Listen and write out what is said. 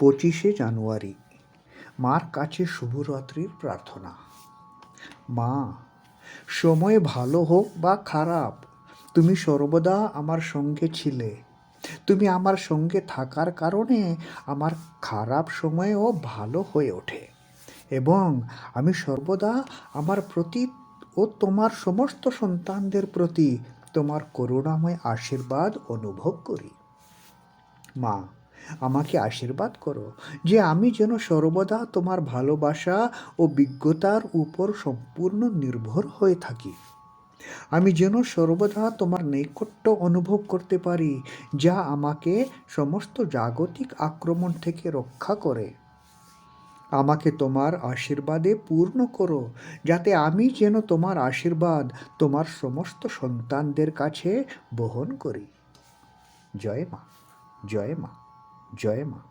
পঁচিশে জানুয়ারি, মার কাছে শুভরাত্রির প্রার্থনা। মা, সময় ভালো হোক বা খারাপ, তুমি সর্বদা আমার সঙ্গে ছিলে। তুমি আমার সঙ্গে থাকার কারণে আমার খারাপ সময়ও ভালো হয়ে ওঠে। এবং আমি সর্বদা আমার প্রতি ও তোমার সমস্ত সন্তানদের প্রতি তোমার করুণাময় আশীর্বাদ অনুভব করি। মা আমাকে আশীর্বাদ করো যে আমি যেন সর্বদা তোমার ভালোবাসা ও বিজ্ঞতার উপর সম্পূর্ণ নির্ভর হয়ে থাকি। আমি যেন সর্বদা তোমার নৈকট্য অনুভব করতে পারি, যা আমাকে সমস্ত জাগতিক আক্রমণ থেকে রক্ষা করে। আমাকে তোমার আশীর্বাদে পূর্ণ করো, যাতে আমি যেন তোমার আশীর্বাদ তোমার সমস্ত সন্তানদের কাছে বহন করি। জয় মা জয় মা। জয় মা